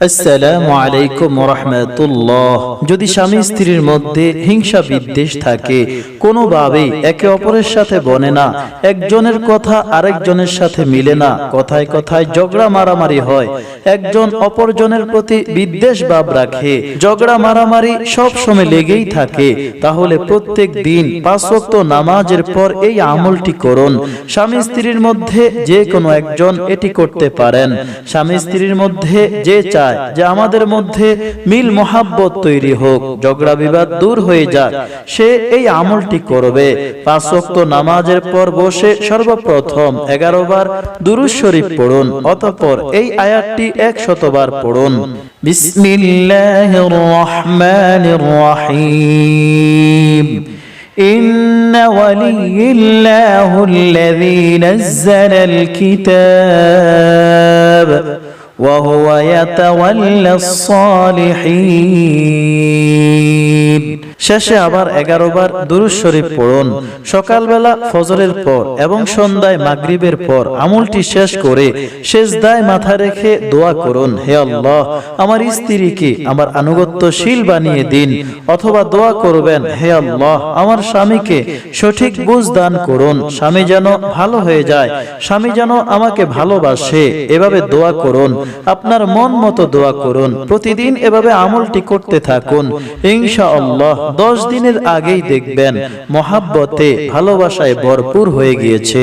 আসসালামু যদি স্বামী স্ত্রীর মধ্যে হিংসা বিদ্বেষ থাকে, কোনোভাবেই একে অপরের সাথে বনে না, একজনের কথা আরেকজনের সাথে মিলে না, কথায় কথায় ঝগড়া মারামারি হয়, একজন অপরজনের প্রতি বিদ্বেষ ভাব রাখে, ঝগড়া মারামারি সব সময় লেগেই থাকে, তাহলে প্রত্যেক দিন পাঁচ নামাজের পর এই আমলটি করুন। স্বামী স্ত্রীর মধ্যে যে কোনো একজন এটি করতে পারেন। স্বামী স্ত্রীর মধ্যে যে চায় যে আমাদের মধ্যে মিল মোহাব্বত তৈরি হোক ঝগড়া বিবাদ দূর হয়ে যাক সে এই আমলটি করবে পাঁচ ওয়াক্ত নামাজের পর বসে সর্বপ্রথম এগারো বার দুরুজ শরীফ পড়ুন অতঃপর এই আয়াতটি একশতবার পড়ুন বিসমিল্লাহির রহমানির রহিম إن ولي الله الذي نزل الكتاب وهو يتولى الصالحين. শেষে আবার এগারো বার দুরুজ শরীফ পড়ুন। সকালবেলা ফজরের পর এবং সন্ধ্যায় মাগরিবের পর আমলটি শেষ করে শেষ দায় মাথা রেখে দোয়া করুন, হে আল্লাহ, আমার স্ত্রীকে আমার আনুগত্যশীল বানিয়ে দিন, অথবা দোয়া করবেন, হে আল্লাহ, আমার স্বামীকে সঠিক বুঝ দান করুন, স্বামী যেন ভালো হয়ে যায়, স্বামী যেন আমাকে ভালোবাসে, এভাবে দোয়া করুন, আপনার মন মতো দোয়া করুন, প্রতিদিন এভাবে আমলটি করতে থাকুন ইনশা আল্লাহ দশ দিনের আগেই দেখবেন মহাব্বতে ভালোবাসায় ভরপুর হয়ে গিয়েছে।